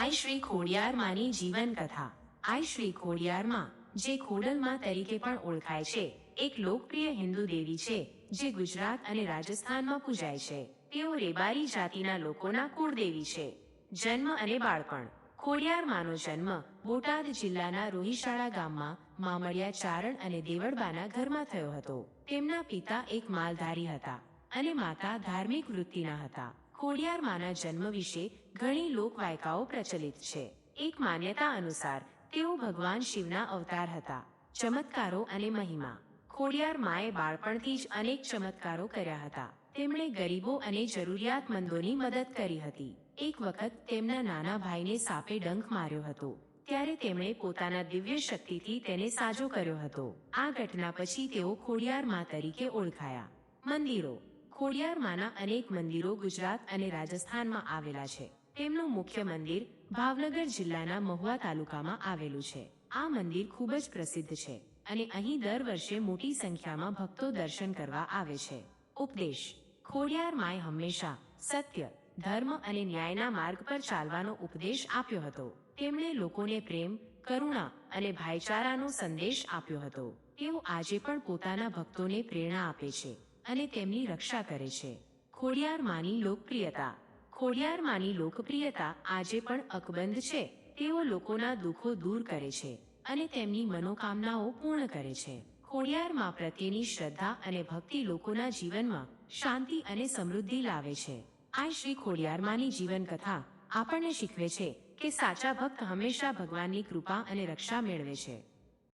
આઈ શ્રી ખોડિયારમાંની જીવન કથા. આઈ શ્રી ખોડિયારમાં, જે ખોડલમાં તરીકે પણ ઓળખાય છે, એક લોકપ્રિય હિન્દુ દેવી છે, જે ગુજરાત અને રાજસ્થાનમાં પૂજાય છે. તેઓ રેબારી જાતિના લોકોના કુળદેવી છે. જન્મ અને બાળપણ. ખોડિયાર માનો જન્મ બોટાદ જિલ્લાના રોહિશાળા ગામમાં મામડિયા ચારણ અને દેવળબાના ઘરમાં થયો હતો. તેમના પિતા એક માલધારી હતા અને માતા ધાર્મિક વૃત્તિના હતા. ખોડિયાર માના જન્મ વિશે ઘણી લોકવાયકાઓ પ્રચલિત છે. એક માન્યતા અનુસાર, તેઓ ભગવાન શિવના અવતાર હતા, ચમત્કારો અને મહિમા. ખોડિયાર માએ બાળપણથી જ અનેક ચમત્કારો કર્યા હતા. તેમણે ગરીબો અને જરૂરિયાતમંદોની મદદ કરી હતી. એક વખત તેમના નાના ભાઈને સાપે ડંખ માર્યો હતો. ત્યારે તેમણે પોતાના દિવ્ય શક્તિથી તેને સાજો કર્યો હતો. આ ઘટના પછી તેઓ ખોડિયાર મા તરીકે ઓળખાયા. મંદિરો. ખોડિયાર માના અનેક મંદિરો ગુજરાત અને રાજસ્થાનમાં આવેલા છે. તેમનું મુખ્ય મંદિર ભાવનગર જિલ્લાના મહુવા તાલુકામાં આવેલું છે. આ મંદિર ખૂબ જ પ્રસિદ્ધ છે અને અહીં દર વર્ષે મોટી સંખ્યામાં ભક્તો દર્શન કરવા આવે છે. ઉપદેશ, ખોડિયાર માય હંમેશા સત્ય, ધર્મ અને ન્યાયના માર્ગ પર ચાલવાનો ઉપદેશ આપ્યો હતો. તેમણે લોકોને પ્રેમ, કરુણા અને ભાઈચારાનો સંદેશ આપ્યો હતો. તેઓ આજે પણ પોતાના ભક્તોને પ્રેરણા આપે છે. અને તેમની રક્ષા કરે છે. ખોડિયાર માની લોકપ્રિયતા. ખોડિયાર માની લોકપ્રિયતા આજે પણ અકબંધ છે. તેઓ લોકોના દુઃખો દૂર કરે છે અને તેમની મનોકામનાઓ પૂર્ણ કરે છે. ખોડિયાર મા પ્રત્યેની શ્રદ્ધા અને ભક્તિ લોકોના જીવનમાં શાંતિ અને સમૃદ્ધિ લાવે છે. આ શ્રી ખોડિયારમાની જીવન કથા આપણને શીખવે છે કે સાચા ભક્ત હંમેશા ભગવાનની કૃપા અને રક્ષા મેળવે છે.